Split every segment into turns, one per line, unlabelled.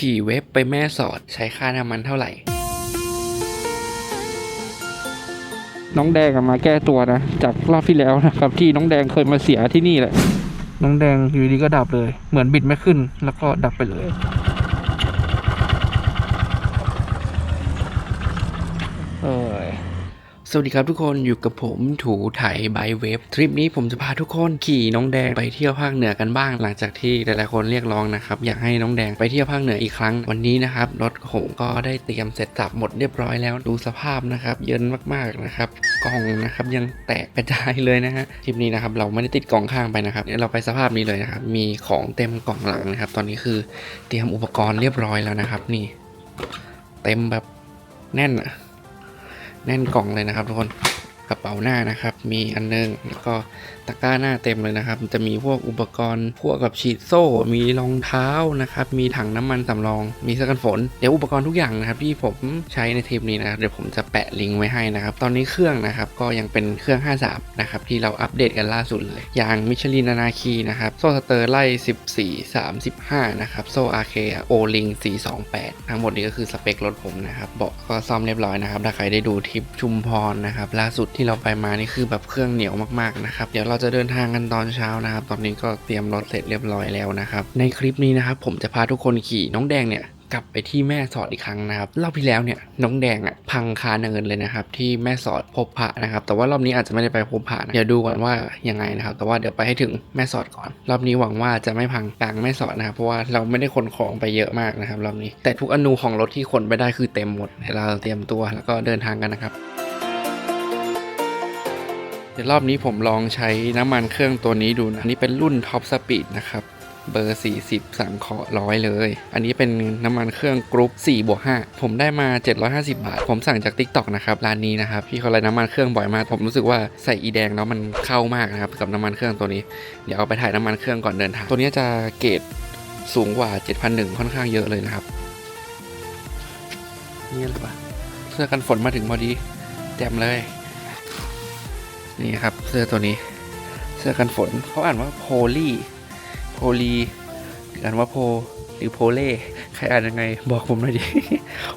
ขี่เว็บไปแม่สอดใช้ค่าน้ำมันเท่าไหร่
น้องแดงอะมาแก้ตัวนะ จากรอบที่แล้วนะครับ ที่น้องแดงเคยมาเสียที่นี่แหละ น้องแดงอยู่ดีก็ดับเลย เหมือนบิดไม่ขึ้นแล้วก็ดับไปเลย เออ
สวัสดีครับทุกคนอยู่กับผมถูไถบายเว็บทริปนี้ผมจะพาทุกคนขี่น้องแดงไปเที่ยวภาคเหนือกันบ้าง หลังจากที่หลายๆคนเรียกร้องนะครับอยากให้น้องแดงไปเที่ยวภาคเหนืออีกครั้งวันนี้นะครับรถผมก็ได้เตรียมเสร็จสับหมดเรียบร้อยแล้วดูสภาพนะครับเยินมากๆนะครับกล่องนะครับยังแตกกระจายเลยนะฮะทริปนี้นะครับเราไม่ได้ติดกล่องข้างไปนะครับเราไปสภาพนี้เลยนะครับมีของเต็มกล่องหลังนะครับตอนนี้คือเตรียมอุปกรณ์เรียบร้อยแล้วนะครับนี่ เต็มแบบแน่นอะ แน่นกล่องเลยนะครับทุกคน กระเป๋าหน้านะครับ มีอันนึงแล้วก็ตะกร้าหน้าเต็มเลยนะครับ จะมีพวกอุปกรณ์ พวกกับฉีดโซ่ มีรองเท้านะครับ มีถังน้ำมันสำรอง มีเสื้อกันฝน เดี๋ยวอุปกรณ์ทุกอย่างนะครับที่ผมใช้ในทริปนี้นะครับเดี๋ยวผมจะแปะลิงก์ไว้ให้นะครับ ตอนนี้เครื่องนะครับก็ยังเป็นเครื่อง 53 นะครับที่เราอัปเดตกันล่าสุดเลย อย่างมิชลินนานาคีนะครับโซ่สเตอร์ไล่ 14 35 นะครับ โซ่อาเคโอลิง428 ทั้งหมดนี้ก็คือสเปครถผมนะครับเบาะก็ซ่อมเรียบร้อยนะครับถ้าใครได้ดูทริปชุมพรนะครับล่าสุดที่เราไปมานี่คือแบบเครื่องเหนียวมากๆนะครับเดี๋ยวเราจะเดินทางกันตอนเช้านะครับ ตอนนี้ก็เตรียมรถเสร็จเรียบร้อยแล้วนะครับ ในคลิปนี้นะครับผมจะพาทุกคนขี่น้องแดงเนี่ยกลับไปที่แม่สอดอีกครั้งนะครับรอบที่แล้วเนี่ยน้องแดงอะพังคาเนินเลยนะครับที่แม่สอดพบพระนะครับ แต่ว่ารอบนี้อาจจะไม่ได้ไปพบพระนะเดี๋ยวดูก่อนว่ายังไงนะครับ แต่ว่าเดี๋ยวไปให้ถึงแม่สอดก่อน รอบนี้หวังว่าจะไม่พังกลางแม่สอดนะครับเพราะว่าเราไม่ได้ขนของไปเยอะมากนะครับรอบนี้ แต่ทุกอนูของรถที่ขนไปได้คือเต็มหมดเดี๋ยวเราเตรียมตัวแล้วก็เดินทางกันนะครับ ดี๋ยวรอบนี้ผมลองใช้น้ำมันเครื่องตัวนี้ดูนะ อันนี้เป็นรุ่นท็อปสปีดนะครับ เบอร์ 40สั่งเคาะร้อยเลย อันนี้เป็นน้ำมันเครื่องกรุ๊ป4บวก5ผมได้มา 750 บาท ผมสั่งจาก Tik t o k นะครับ ร้านนี้นะครับ พี่เขาเลยน้ำมันเครื่องบ่อยมาก ผมรู้สึกว่าใส่อีแดงแล้วมันเข้ามากนะครับกับน้ำมันเครื่องตัวนี้ เดี๋ยวเอาไปถ่ายน้ำมันเครื่องก่อนเดินทาง ตัวนี้จะเกรดสูงกว่า 7,001 ค่อนข้างเยอะเลยนะครับ นี่แหละปะเสื้อกันฝนมาถึงพอดีแจ่มเลย นี่ครับ เสื้อตัวนี้ เสื้อกันฝนเขาอ่านว่าโพลีโพลีอ่านว่าโพหรือโพเล่ใครอ่านยังไง บอกผมหน่อยดิ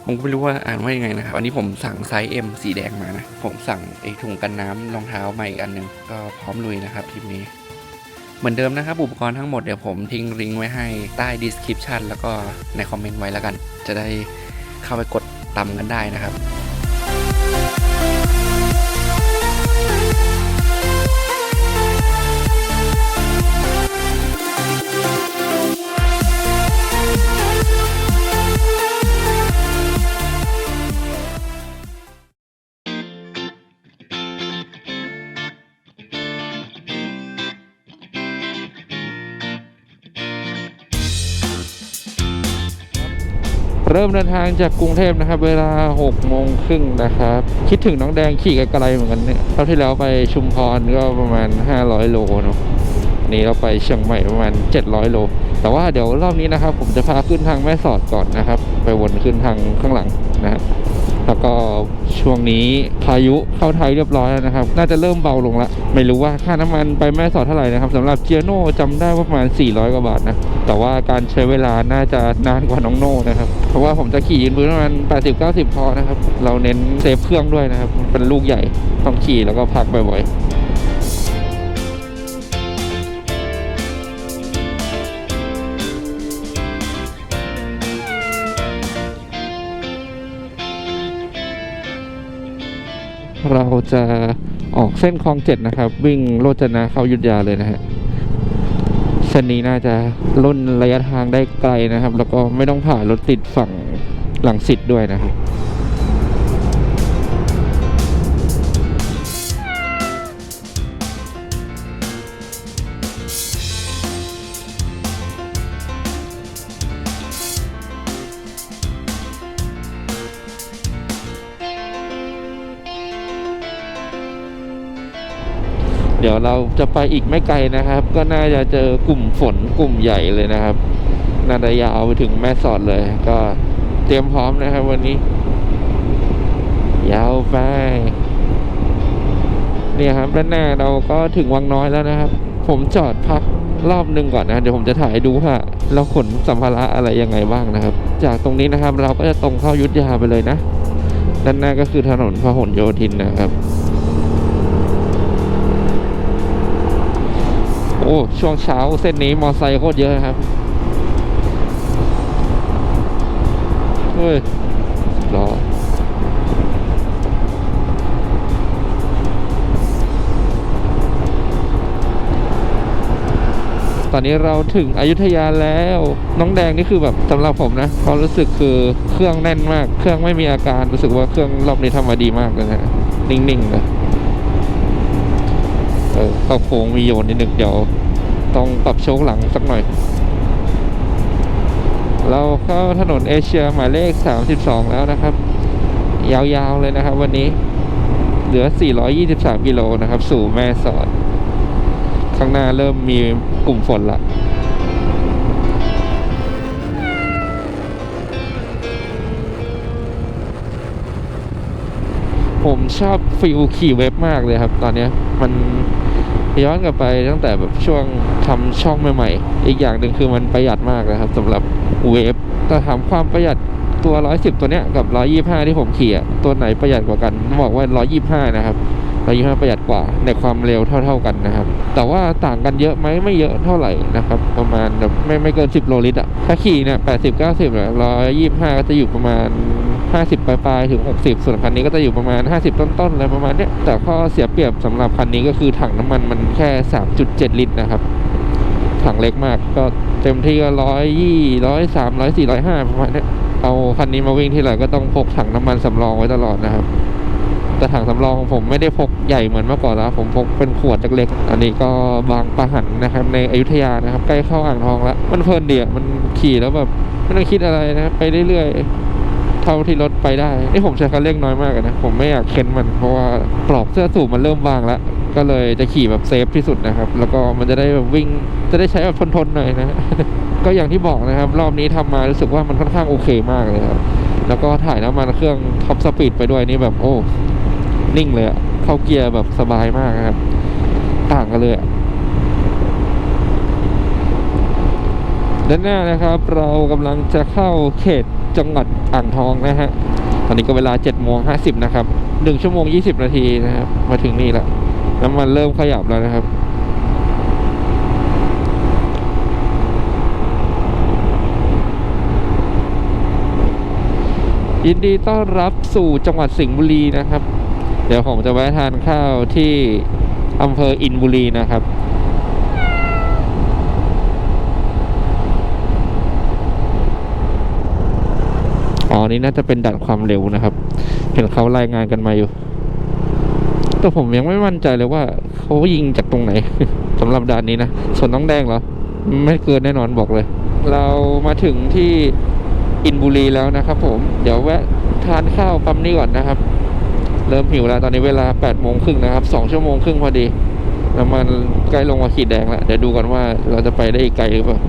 ผมก็ไม่รู้ว่าอ่านว่ายังไงนะครับ อันนี้ผมสั่งไซส์ M สีแดงมานะ ผมสั่งไอ้ถุงกันน้ำรองเท้ามาอีกอันหนึ่งก็พร้อมลุยนะครับทีมนี้ เหมือนเดิมนะครับ อุปกรณ์ทั้งหมดเดี๋ยวผมทิ้งลิงก์ไว้ให้ใต้ description แล้วก็ในคอมเมนต์ไว้แล้วกัน จะได้เข้าไปกดตามกันได้นะครับ
ริ่มเดินทางจากกรุงเทพนะครับ เวลา6โมงครึ่งนะครับ คิดถึงน้องแดงขี่ไกลๆเหมือนกันเนี่ยรอบที่แล้วไปชุมพรก็ประมาณ 500 โลเนาะนี่เราไปเชียงใหม่ประมาณ 700 โล แต่ว่าเดี๋ยวรอบนี้นะครับ ผมจะพาขึ้นทางแม่สอดก่อนนะครับ ไปวนขึ้นทางข้างหลังนะแล้วก็ช่วงนี้พายุเข้าไทยเรียบร้อยแล้วนะครับ น่าจะเริ่มเบาลงละไม่รู้ว่าค่าน้ำมันไปแม่สอดเท่าไหร่นะครับสำหรับเจียโน่จำได้ว่าประมาณ 400 กว่าบาทนะ แต่ว่าการใช้เวลาน่าจะนานกว่าน้องโน่นะครับ เพราะว่าผมจะขี่ยืนพื้นประมาณ80-90 พอนะครับ เราเน้นเซฟเครื่องด้วยนะครับ เป็นลูกใหญ่ต้องขี่แล้วก็พักบ่อยๆเราจะออกเส้นคลองเจ็ดนะครับ วิ่งโรจนะเข้ายุทธยาเลยนะฮะ เส้นนี้น่าจะล่นระยะทางได้ไกลนะครับ แล้วก็ไม่ต้องผ่านรถติดฝั่งหลังสิทธิ์ด้วยนะครับ เดี๋ยวเราจะไปอีกไม่ไกลนะครับ ก็น่าจะเจอกลุ่มฝนกลุ่มใหญ่เลยนะครับน่าจะยาวไปถึงแม่สอดเลย ก็เตรียมพร้อมนะครับวันนี้ ยาวไปเนี่ยครับด้านหน้าเราก็ถึงวังน้อยแล้วนะครับ ผมจอดพักรอบหนึ่งก่อนนะ เดี๋ยวผมจะถ่ายดูว่าเราขนสัมภาระอะไรยังไงบ้างนะครับ จากตรงนี้นะครับ เราก็จะตรงเข้ายุทธยาไปเลยนะ ด้านหน้าก็คือถนนพหลโยธินนะครับ ช่วงเช้าเส้นนี้มอไซค์โคตรเยอะนะครับเฮ้ยรอตอนนี้เราถึงอยุธยาแล้วน้องแดงนี่คือแบบสำหรับผมนะความรู้สึกคือเครื่องแน่นมาก เครื่องไม่มีอาการรู้สึกว่าเครื่องรอบนี้ทำมาดีมากเลยนะนิ่งๆเลยเออเข้าโค้งมีโยนนิดนึงเดี๋ยว ต้องปรับโชคหลังสักหน่อย เราเข้าถนนเอเชียหมายเลข 32 แล้วนะครับ ยาวๆเลยนะครับ วันนี้เหลือ 423 กิโลนะครับ สู่แม่สอด ข้างหน้าเริ่มมีกลุ่มฝนละผมชอบฟิลขี่เว็บมากเลยครับ ตอนนี้มัน ย้อนกลับไปตั้งแต่แบบช่วงทำช่องใหม่ๆ อีกอย่างหนึ่งคือมันประหยัดมากเลยครับสำหรับเวฟแต่ถามความประหยัดตัว 110 ตัวเนี้ยกับ 125 ที่ผมขี่ตัวไหนประหยัดกว่ากันบอกว่า 125 นะครับ 125 ประหยัดกว่าในความเร็วเท่า ๆกันนะครับ แต่ว่าต่างกันเยอะไหมไม่เยอะเท่าไหร่นะครับ ประมาณแบบไม่ไม่เกิน 10 โลลิตรอะถ้าขี่เนี่ย 80 90เนี่ย125 ก็จะอยู่ประมาณ 50ปลายๆถึง 60 ส่วนคันนี้ก็จะอยู่ประมาณ 50 ต้นๆอะไรประมาณเนี้ยแต่ข้อเสียเปรียบสำหรับคันนี้ก็คือถังน้ำมันมันแค่ 3.7 ลิตรนะครับ ถังเล็กมากก็เต็มที่ก็ร้อยยี่ร้อยสามร้อยสี่ร้อยห้าประมาณเนี้ยเอาคันนี้มาวิ่งที่ไหนก็ต้องพกถังน้ำมันสำรองไว้ตลอดนะครับแต่ถังสำรองของผมไม่ได้พกใหญ่เหมือนเมื่อก่อนแล้ว ผมพกเป็นขวดเล็กๆอันนี้ก็บางปะหันนะครับในอยุธยานะครับ ใกล้เข้าอ่างทองแล้ว มันเพลินเดียมันขี่แล้วแบบไม่ต้องคิดอะไรนะ ไปเรื่อยๆ เท่าที่รถไปได้นี่ผมใช้คันเร่งน้อยมากนะ ผมไม่อยากเค้นมันเพราะว่าปลอกเสื้อสูบมันเริ่มบางแล้ว ก็เลยจะขี่แบบเซฟที่สุดนะครับ แล้วก็มันจะได้แบบวิ่ง จะได้ใช้แบบทนๆหน่อยนะ ก็อย่างที่บอกนะครับ รอบนี้ทำมารู้สึกว่ามันค่อนข้างโอเคมากเลยครับ แล้วก็ถ่ายน้ำมันเครื่องท็อปสปีดไปด้วยนี่แบบโอ้นิ่งเลยอะเข้าเกียร์แบบสบายมากครับ ต่างกันเลยอะด้านหน้านะครับเรากำลังจะเข้าเขต จังหวัดอ่างทองนะฮะ ตอนนี้ก็เวลา7โมง50นะครับ1ชั่วโมง 20 นาทีนะครับ มาถึงนี่แล้วน้ำมันเริ่มขยับแล้วนะครับยินดีต้อนรับสู่จังหวัดสิงห์บุรีนะครับ เดี๋ยวผมจะแวะทานข้าวที่อำเภออินบุรีนะครับ อ๋อนี่น่าจะเป็นดัดความเร็วนะครับ เห็นเขารายงานกันมาอยู่ แต่ผมยังไม่มั่นใจเลยว่าเขายิงจากตรงไหนสำหรับด่านนี้นะ ส่วนน้องแดงเหรอ ไม่เกินแน่นอนบอกเลย เรามาถึงที่อินบุรีแล้วนะครับ ผม เดี๋ยวแวะทานข้าวปั๊มนี้ก่อนนะครับ เริ่มหิวแล้วตอนนี้เวลา8โมงครึ่งนะครับ2ชั่วโมงครึ่งพอดีน้ำมันใกล้ลงมาขีดแดงแล้วเดี๋ยวดูกันว่าเราจะไปได้อีกไกลหรือเปล่า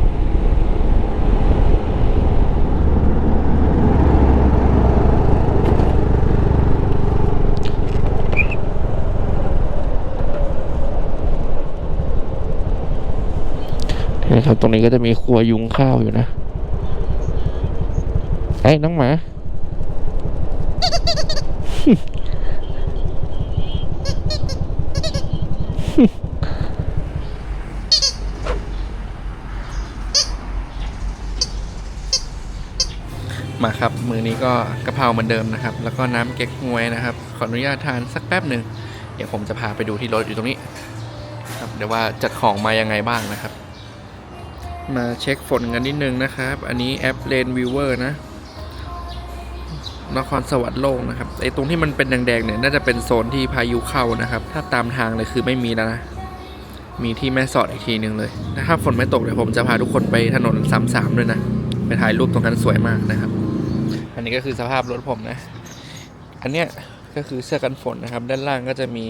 นะครับ ตรงนี้ก็จะมีครัวยุงข้าวอยู่นะไอ้น้องหมา
มาครับ มือนี้ก็กะเพราเหมือนเดิมนะครับ แล้วก็น้ำเก๊กฮวยนะครับ ขออนุญาตทานสักแป๊บหนึ่ง เดี๋ยวผมจะพาไปดูที่รถอยู่ตรงนี้ครับเดี๋ยวว่าจัดของมายังไงบ้างนะครับ มาเช็คฝนกันนิดนึงนะครับ อันนี้แอป Rain Viewer นะ นครสวรรค์โล่งนะครับ ไอตรงที่มันเป็นแดงๆเนี่ย น่าจะเป็นโซนที่พายุเข้านะครับ ถ้าตามทางเลยคือไม่มีแล้วนะ มีที่แม่สอดอีกทีนึงเลย ถ้าฝนไม่ตกเดี๋ยวผมจะพาทุกคนไปถนนสามสามด้วยนะ ไปถ่ายรูปตรงนั้นสวยมากนะครับ อันนี้ก็คือสภาพรถผมนะ อันเนี้ยก็คือเสื้อกันฝนนะครับ ด้านล่างก็จะมี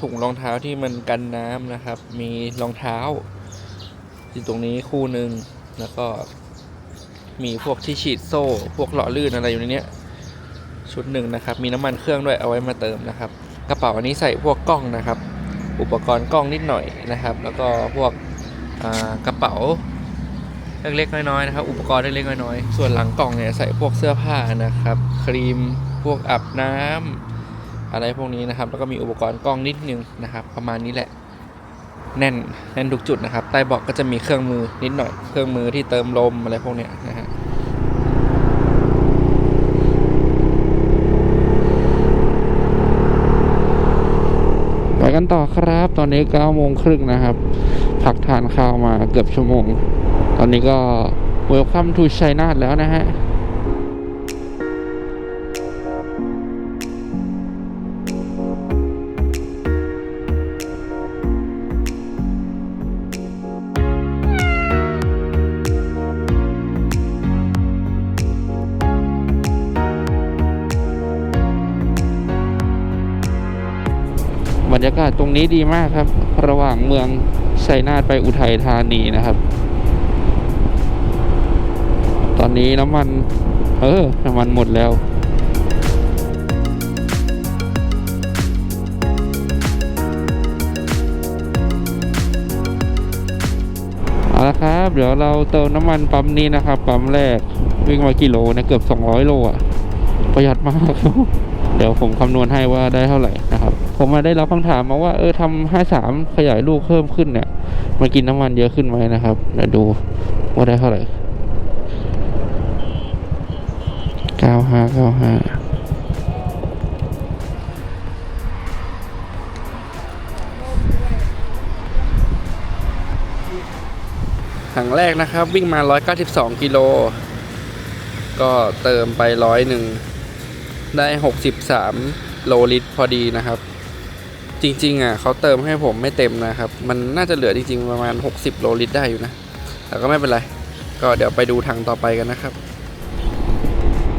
ถุงรองเท้าที่มันกันน้ำนะครับ มีรองเท้า อยู่ตรงนี้คู่หนึ่งแล้วก็มีพวกที่ฉีดโซ่ พวกหล่อลื่นอะไรอยู่ในนี้ชุดหนึ่งนะครับ มีน้ำมันเครื่องด้วยเอาไว้มาเติมนะครับ กระเป๋าอันนี้ใส่พวกกล้องนะครับ อุปกรณ์กล้องนิดหน่อยนะครับ แล้วก็พวกกระเป๋าเล็กๆน้อยๆนะครับ อุปกรณ์เล็กๆน้อยๆส่วนหลังกล่องเนี่ยใส่พวกเสื้อผ้านะครับ ครีมพวกอาบน้ำอะไรพวกนี้นะครับ แล้วก็มีอุปกรณ์กล้องนิดนึงนะครับ ประมาณนี้แหละ แน่นแน่นทุกจุดนะครับ ใต้เบาะก็จะมีเครื่องมือนิดหน่อย เครื่องมือที่เติมลมอะไรพวกเนี้ยนะฮะ
ไปกันต่อครับ ตอนนี้9โมงครึ่งนะครับ พักทานข้าวมาเกือบชั่วโมง ตอนนี้ก็ Welcome to China แล้วนะฮะ รยากาศตรงนี้ดีมากครับ ระหว่างเมืองชัยนาทไปอุทัยธานีนะครับ ตอนนี้น้ำมัน เออ น้ำมันหมดแล้วเอาละครับ เดี๋ยวเราเติมน้ำมันปั๊มนี้นะครับ ปั๊มแรกวิ่งมากี่โลนะเกือบ 200 โลอะประหยัดมาก เดี๋ยวผมคำนวณให้ว่าได้เท่าไหร่ ผมมาได้รับคำถามมาว่าเออทำห้าสามขยายลูกเพิ่มขึ้นเนี่ยมันกินน้ำมันเยอะขึ้นไหมนะครับเดี๋ยวดูว่าได้เท่าไหร่เก้าห้าเก้าห้า
ถังแรกนะครับ วิ่งมา 192 กิโล ก็เติมไปร้อยหนึ่งได้ 63 โลลิตรพอดีนะครับ จริงๆอะเขาเติมให้ผมไม่เต็มนะครับ มันน่าจะเหลือจริงๆประมาณ 60 โลลิตรได้อยู่นะ แต่ก็ไม่เป็นไร ก็เดี๋ยวไปดูถังต่อไปกันนะครับ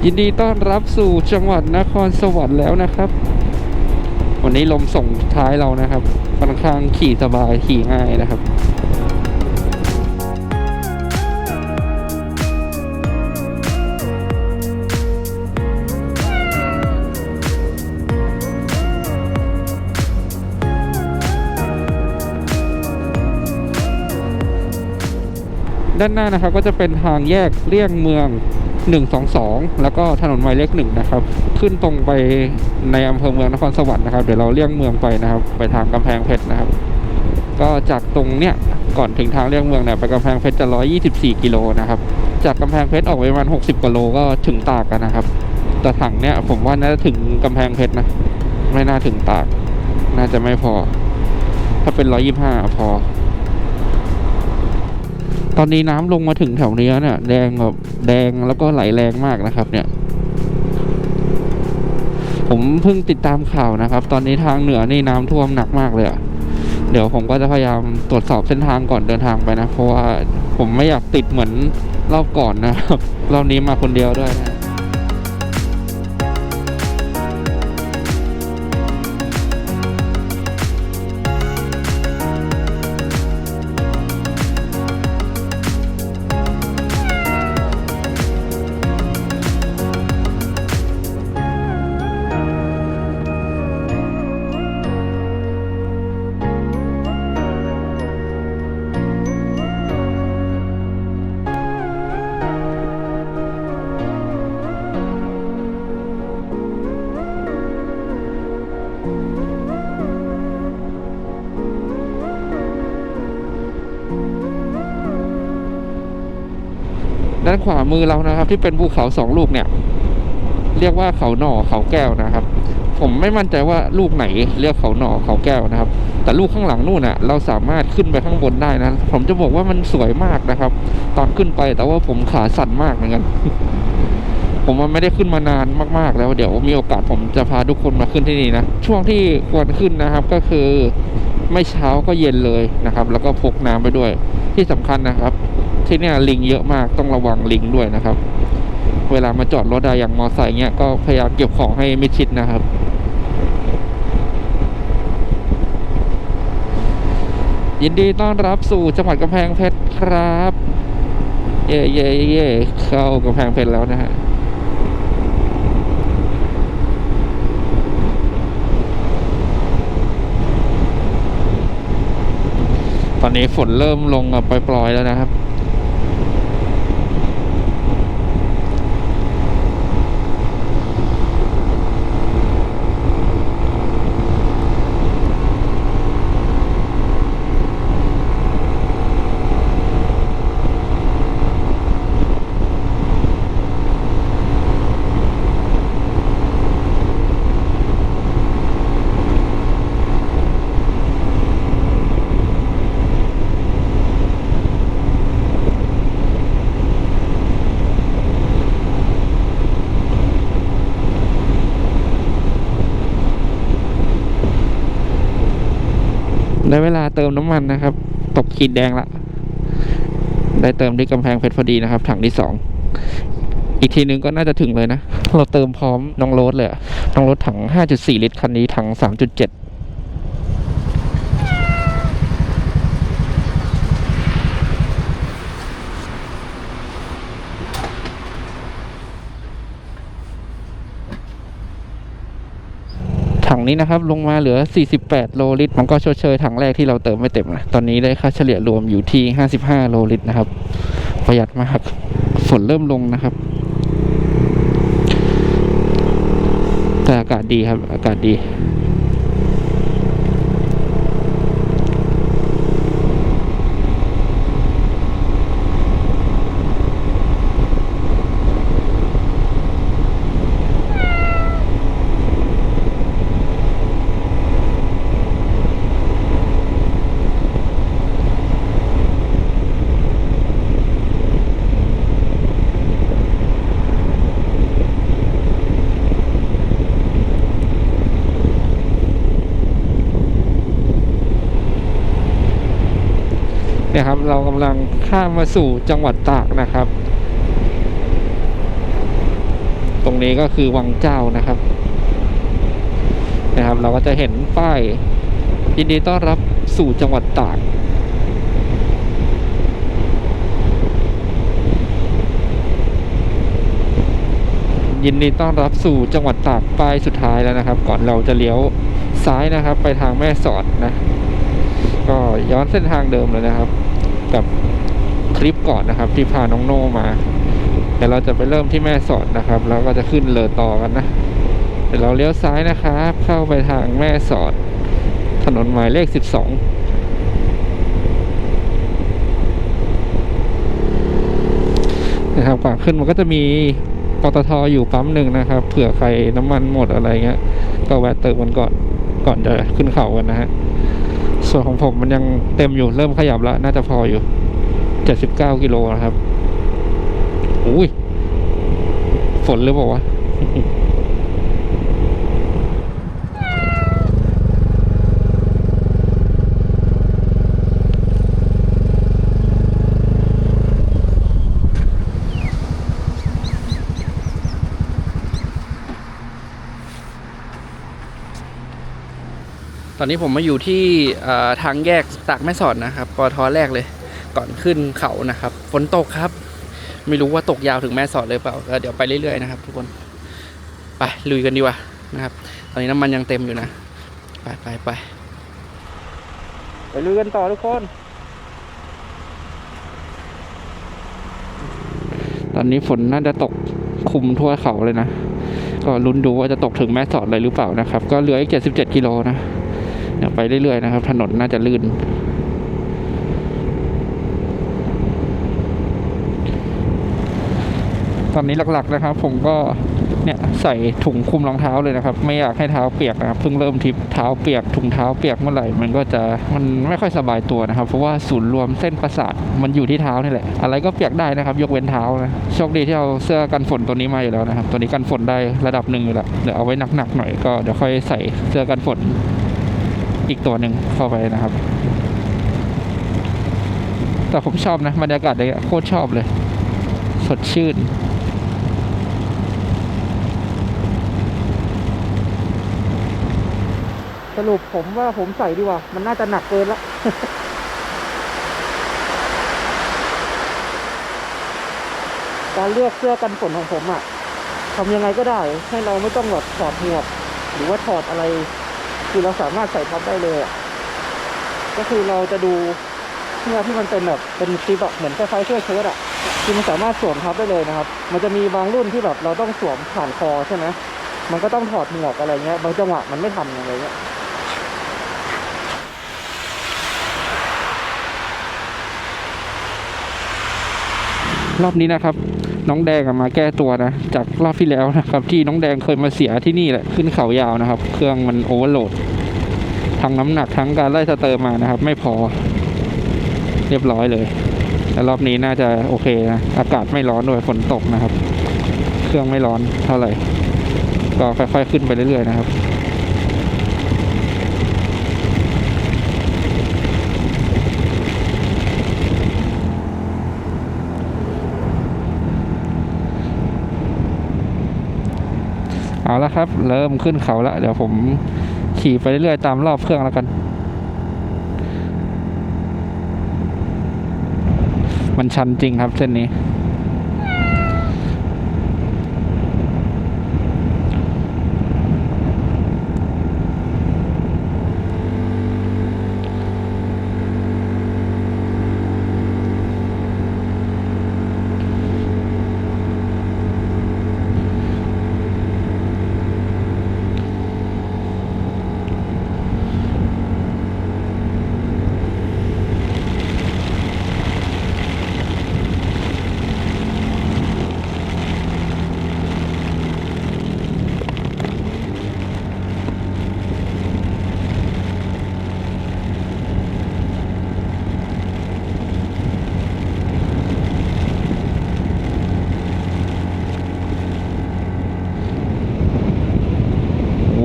ยินดีต้อนรับสู่จังหวัดนครสวรรค์แล้วนะครับ วันนี้ลมส่งท้ายเรานะครับค่อนข้างขี่สบายขี่ง่ายนะครับ ด้านหน้านะครับก็จะเป็นทางแยกเลี่ยงเมือง 122 แล้วก็ถนนหมายเลขหนึ่งนะครับ ขึ้นตรงไปในอำเภอเมืองนครสวรรค์นะครับ เดี๋ยวเราเลี่ยงเมืองไปนะครับ ไปทางกำแพงเพชรนะครับ ก็จากตรงเนี้ยก่อนถึงทางเลี่ยงเมืองเนี่ยไปกำแพงเพชรจะ 124 กิโลนะครับ จากกำแพงเพชรออกไปประมาณ 60กิโลก็ถึงตากกันนะครับ แต่ถังเนี้ยผมว่าน่าจะถึงกำแพงเพชรนะ ไม่น่าถึงตาก น่าจะไม่พอ ถ้าเป็น 125 พอ อนนี้น้ำลงมาถึงแถวนี้ยเนี่ยแดงแบบแดงแล้วก็ไหลแรงมากนะครับ เนี่ย ผมเพิ่งติดตามข่าวนะครับ ตอนนี้ทางเหนือนี่น้ำท่วมหนักมากเลยอะเดี๋ยวผมก็จะพยายามตรวจสอบเส้นทางก่อนเดินทางไปนะ เพราะว่าผมไม่อยากติดเหมือนรอบก่อนนะครับรอบนี้มาคนเดียวด้วยนะ ขวามือเรานะครับ ที่เป็นภูเขาสองลูกเนี่ย เรียกว่าเขาหน่อเขาแก้วนะครับ ผมไม่มั่นใจว่าลูกไหนเรียกเขาหน่อเขาแก้วนะครับ แต่ลูกข้างหลังนู่นน่ะ เราสามารถขึ้นไปข้างบนได้นะ ผมจะบอกว่ามันสวยมากนะครับ ตอนขึ้นไปแต่ว่าผมขาสั่นมากเหมือนกันผมมันไม่ได้ขึ้นมานานมากๆ แล้วเดี๋ยวมีโอกาสผมจะพาทุกคนมาขึ้นที่นี่นะ ช่วงที่ควรขึ้นนะครับก็คือไม่เช้าก็เย็นเลยนะครับ แล้วก็พกน้ำไปด้วยที่สำคัญนะครับ ที่เนี่ยลิงเยอะมากต้องระวังลิงด้วยนะครับ เวลามาจอดรถอะอย่างมอไซค์เงี้ยก็พยายามเก็บของให้มิดชิดนะครับยินดีต้อนรับสู่จังหวัดกำแพงเพชรครับ เย่เย่เย่เข้ากำแพงเพชรแล้วนะฮะตอนนี้ฝนเริ่มลงปล่อยๆแล้วนะครับำมันนะครับ ตกขีดแดงละ ได้เติมที่กำแพงเพชรพอดีนะครับ ถังที่สองอีกทีนึงก็น่าจะถึงเลยนะ เราเติมพร้อมน้องรถเลยน้องรถถัง 5.4 ลิตรคันนี้ถัง 3.7 ถังนี้นะครับลงมาเหลือ 48 โลลิตร มันก็ชดเชยถังแรกที่เราเติมไม่เต็มนะตอนนี้ได้ค่าเฉลี่ยรวมอยู่ที่ 55 โลลิตรนะครับ ประหยัดมากฝนเริ่มลงนะครับ แต่อากาศดีครับอากาศดี เนี่ยครับ เรากำลัง ข้ามมาสู่จังหวัดตากนะครับ ตรงนี้ก็คือวังเจ้านะครับ นะครับ เราก็จะเห็นป้ายยินดีต้อนรับสู่จังหวัดตากยินดีต้อนรับสู่จังหวัดตากป้ายสุดท้ายแล้วนะครับ ก่อนเราจะเลี้ยวซ้ายนะครับ ไปทางแม่สอดนะ ก็ย้อนเส้นทางเดิมเลยนะครับ กับ ลิปก่อนนะครับ ที่พาน้องโน่มาเดี๋ยวเราจะไปเริ่มที่แม่สอดนะครับ แล้วก็จะขึ้นเลอต่อกันนะเดี๋ยวเราเลี้ยวซ้ายนะครับ เข้าไปทางแม่สอด ถนนหมายเลขสิบสองนะครับก่อนขึ้นมันก็จะมีปตทอยู่ปั๊มหนึ่งนะครับเผื่อใครน้ำมันหมดอะไรเงี้ย ก็แวะเติมกันก่อนก่อนจะขึ้นเขากันนะฮะส่วนของผมมันยังเต็มอยู่เริ่มขยับแล้ว น่าจะพออยู่ 79กิโลนะครับ อุ้ย ฝนหรือเปล่าวะ
ตอนนี้ผมมาอยู่ที่ทางแยกตากแม่สอดนะครับปอทอแรกเลย ก่อนขึ้นเขานะครับฝนตกครับ ไม่รู้ว่าตกยาวถึงแม่สอดเลยเปล่าเดี๋ยวไปเรื่อยๆนะครับ ทุกคนไปลุยกันดีกว่านะครับ ตอนนี้น้ำมันยังเต็มอยู่นะ ไปไปไปไปลุยกันต่อทุกคน
ตอนนี้ฝนน่าจะตกคุมทั่วเขาเลยนะ ก็ลุ้นดูว่าจะตกถึงแม่สอดเลยหรือเปล่านะครับ ก็เหลืออีก77กิโลนะเดี๋ยวไปเรื่อยๆนะครับ ถนนน่าจะลื่น ตอนนี้หลักๆนะครับ ผมก็เนี่ยใส่ถุงคลุมรองเท้าเลยนะครับ ไม่อยากให้เท้าเปียกนะครับเพิ่งเริ่มทริปเท้าเปียกถุงเท้าเปียกเมื่อไหร่มันก็จะมันไม่ค่อยสบายตัวนะครับ เพราะว่าศูนย์รวมเส้นประสาทมันอยู่ที่เท้านี่แหละ อะไรก็เปียกได้นะครับ ยกเว้นเท้านะโชคดีที่เอาเสื้อกันฝนตัวนี้มาอยู่แล้วนะครับ ตัวนี้กันฝนได้ระดับหนึ่งอยู่แล้วเดี๋ยวเอาไว้หนักๆหน่อยก็เดี๋ยวค่อยใส่เสื้อกันฝนอีกตัวหนึ่งเข้าไปนะครับแต่ผมชอบนะบรรยากาศเลยโคตรชอบเลย สดชื่น
รุปผมว่าผมใส่ดีกว่า มันน่าจะหนักเกินละการเลือกเสื้อกันฝนของผมอะทำยังไงก็ได้ ให้เราไม่ต้องแบบถอดหมวกหรือว่าถอดอะไร คือเราสามารถใส่ทับได้เลยก็คือเราจะดูเสื้อที่มันเป็นแบบเป็นซิปอะเหมือนคล้ายๆเสื้อเชิ้ตอะคือมันสามารถสวมทับได้เลยนะครับ มันจะมีบางรุ่นที่แบบเราต้องสวมผ่านคอใช่ไหมมันก็ต้องถอดหมวกอะไรเงี้ยบางจังหวะมันไม่ทันอะไรเงี้ย
รอบนี้นะครับ น้องแดงมาแก้ตัวนะ จากรอบที่แล้วนะครับ ที่น้องแดงเคยมาเสียที่นี่แหละขึ้นเขายาวนะครับ เครื่องมันโอเวอร์โหลดทั้งน้ำหนักทั้งการไล่สเตอร์มานะครับ ไม่พอ เรียบร้อยเลยแต่รอบนี้น่าจะโอเคนะอากาศไม่ร้อนด้วยฝนตกนะครับ เครื่องไม่ร้อนเท่าไหร่ ก็ค่อยๆขึ้นไปเรื่อยๆนะครับ เอาละครับ เริ่มขึ้นเขาแล้วเดี๋ยวผมขี่ไปเรื่อยๆตามรอบเครื่องแล้วกัน มันชันจริงครับเส้นนี้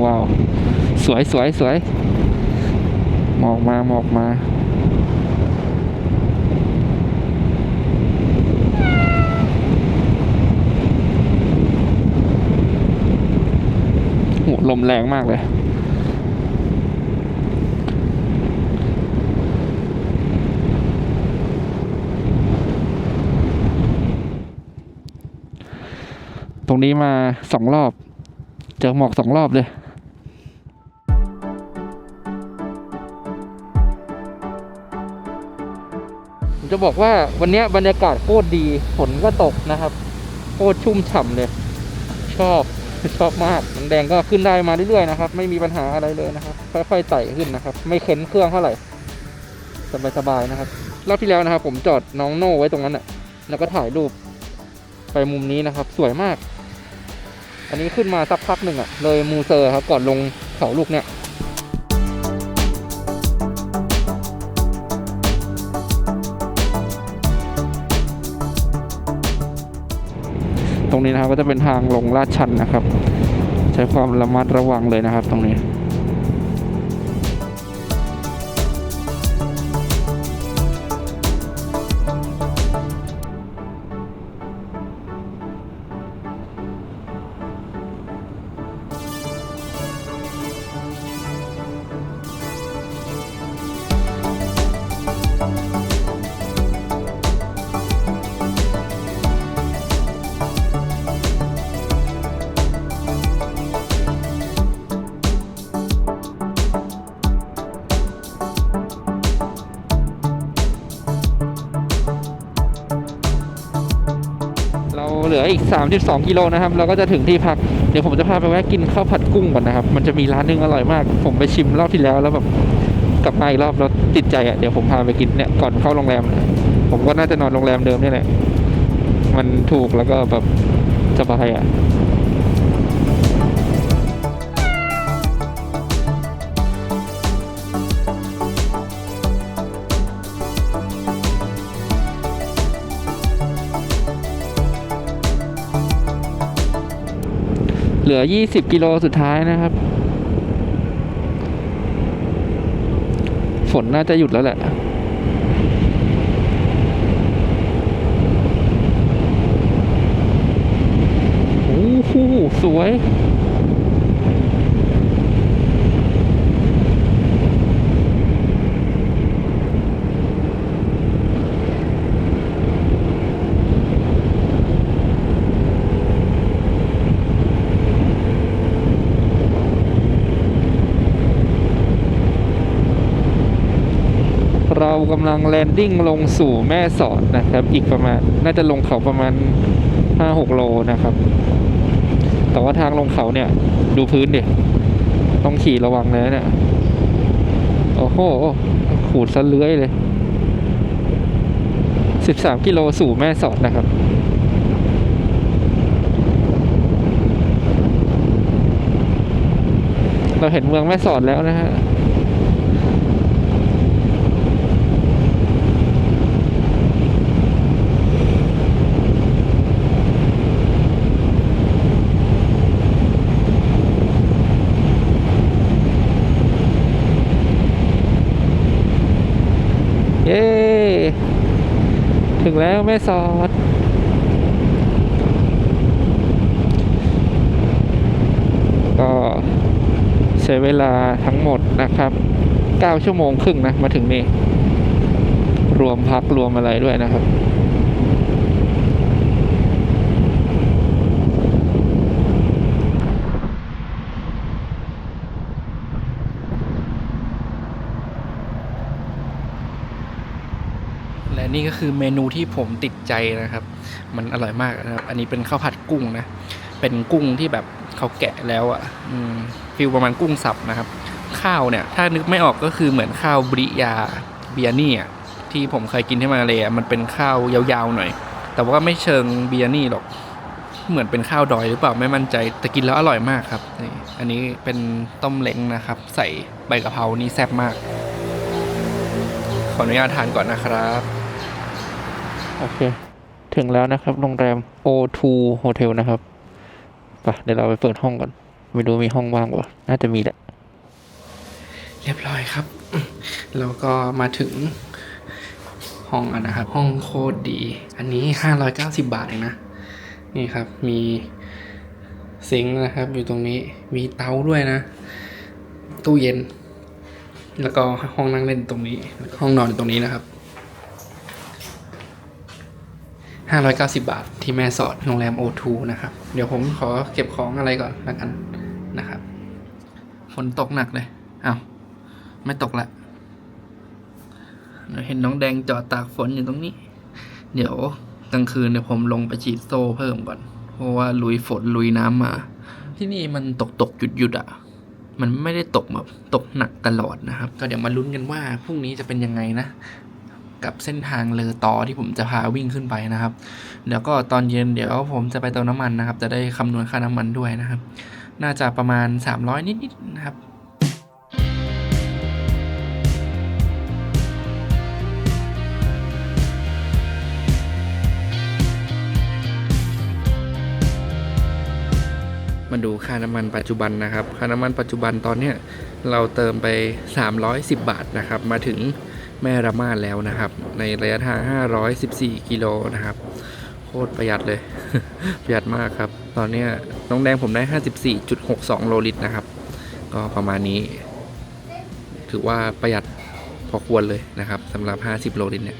ว้าว สวยสวยสวยหมอกมาหมอกมาโหลมแรงมากเลยตรงนี้มาสองรอบ เจอหมอกสองรอบเลย จะบอกว่าวันนี้บรรยากาศโคตรดีฝนก็ตกนะครับโคตรชุ่มฉ่ำเลย ชอบชอบมากน้ำแดงก็ขึ้นได้มาเรื่อยๆนะครับ ไม่มีปัญหาอะไรเลยนะครับ ค่อยๆไต่ขึ้นนะครับ ไม่เข็นเครื่องเท่าไหร่สบายๆนะครับรอบที่แล้วนะครับ ผมจอดน้องโน่ไว้ตรงนั้นน่ะ แล้วก็ถ่ายรูปไปมุมนี้นะครับ สวยมาก อันนี้ขึ้นมาสักพักหนึ่งอะ เลยมูเซอร์ครับ ก่อนลงเขาลูกเนี่ย นี้นะครับก็จะเป็นทางลงลาดชันนะครับ ใช้ความระมัดระวังเลยนะครับ ตรงนี้ ออีก 32 กิโลนะครับ เราก็จะถึงที่พัก เดี๋ยวผมจะพาไปแวะกินข้าวผัดกุ้งก่อนนะครับ มันจะมีร้านหนึงอร่อยมาก ผมไปชิมรอบที่แล้วแล้วแบบกลับมาอีกรอบแล้วติดใจอะ เดี๋ยวผมพาไปกินเนี่ยก่อนเข้าโรงแรม ผมก็น่าจะนอนโรงแรมเดิมนี่แหละ มันถูกแล้วก็แบบสบายอะ เหลือ 20 กิโลสุดท้ายนะครับ ฝนน่าจะหยุดแล้วแหละโอ้โหสวย กำลังแลนดิ้งลงสู่แม่สอดนะครับ อีกประมาณน่าจะลงเขาประมาณ 5-6 โลนะครับ แต่ว่าทางลงเขาเนี่ย ดูพื้นดิต้องขี่ระวังเลยนะเนี่ยโอ้โหขูดซะเลื้อยเลย 13 กิโลสู่แม่สอดนะครับเราเห็นเมืองแม่สอดแล้วนะฮะ แล้วแม่สอด ก็ใช้เวลาทั้งหมดนะครับ 9 ชั่วโมงครึ่งนะ มาถึงนี่ รวมพักรวมอะไรด้วยนะครับ
คือเมนูที่ผมติดใจนะครับ มันอร่อยมากนะครับ อันนี้เป็นข้าวผัดกุ้งนะ เป็นกุ้งที่แบบเขาแกะแล้วอะ่ะฟิลประมาณกุ้งสับนะครับ ข้าวเนี่ย ถ้านึกไม่ออกก็คือเหมือนข้าวบริยาเบียนี่อะที่ผมเคยกินที่มาเลยอะมันเป็นข้าวยาวๆหน่อย แต่ว่าไม่เชิงเบียนี่หรอก เหมือนเป็นข้าวดอยหรือเปล่าไม่มั่นใจ แต่กินแล้วอร่อยมากครับนี่อันนี้เป็นต้มเล้งนะครับ ใส่ใบกะเพรานี่แซ่บมาก ขออนุญาตทานก่อนนะครับ
โอเค ถึงแล้วนะครับ โรงแรม O2 Hotel นะครับไปเดี๋ยวเราไปเปิดห้องก่อน ไม่รู้มีห้องว่างปะน่าจะมีแหละ
เรียบร้อยครับ แล้วก็มาถึงห้องอะนะครับ ห้องโคตรดี อันนี้ 590 บาทเองนะ นี่ครับ มีซิงค์นะครับ อยู่ตรงนี้ มีเตาด้วยนะ ตู้เย็น แล้วก็ห้องนั่งเล่นตรงนี้ ห้องนอนตรงนี้นะครับ 590 บาทที่แม่สอดโรงแรม O2 นะครับ เดี๋ยวผมขอเก็บของอะไรก่อนแล้วกันนะครับฝนตกหนักเลยอ้าวไม่ตกละเห็นน้องแดงจอดตากฝนอยู่ตรงนี้ เดี๋ยวกลางคืนเดี๋ยวผมลงไปฉีดโซ่เพิ่มก่อน เพราะว่าลุยฝนลุยน้ำมา ที่นี่มันตกตกหยุดหยุดอะ่ะมันไม่ได้ตกแบบตกหนักตลอดนะครับ ก็เดี๋ยวมาลุ้นกันว่าพรุ่งนี้จะเป็นยังไงนะ กับเส้นทางเลอตอที่ผมจะพาวิ่งขึ้นไปนะครับ เดี๋ยวก็ตอนเย็นเดี๋ยวผมจะไปเติมน้ำมันนะครับ จะได้คำนวณค่าน้ำมันด้วยนะครับ น่าจะประมาณ 300 นิดๆนะครับมาดูค่าน้ำมันปัจจุบันนะครับ ค่าน้ำมันปัจจุบันตอนเนี้ยเราเติมไป 310 บาทนะครับ มาถึง แม่ระมาดแล้วนะครับ ในระยะทาง 514 กิโลนะครับ โคตรประหยัดเลย ประหยัดมากครับ ตอนนี้น้องแดงผมได้ 54.62 โลลิตรนะครับ ก็ประมาณนี้ ถือว่าประหยัดพอควรเลยนะครับสำหรับ 50 โลลิตรเนี่ย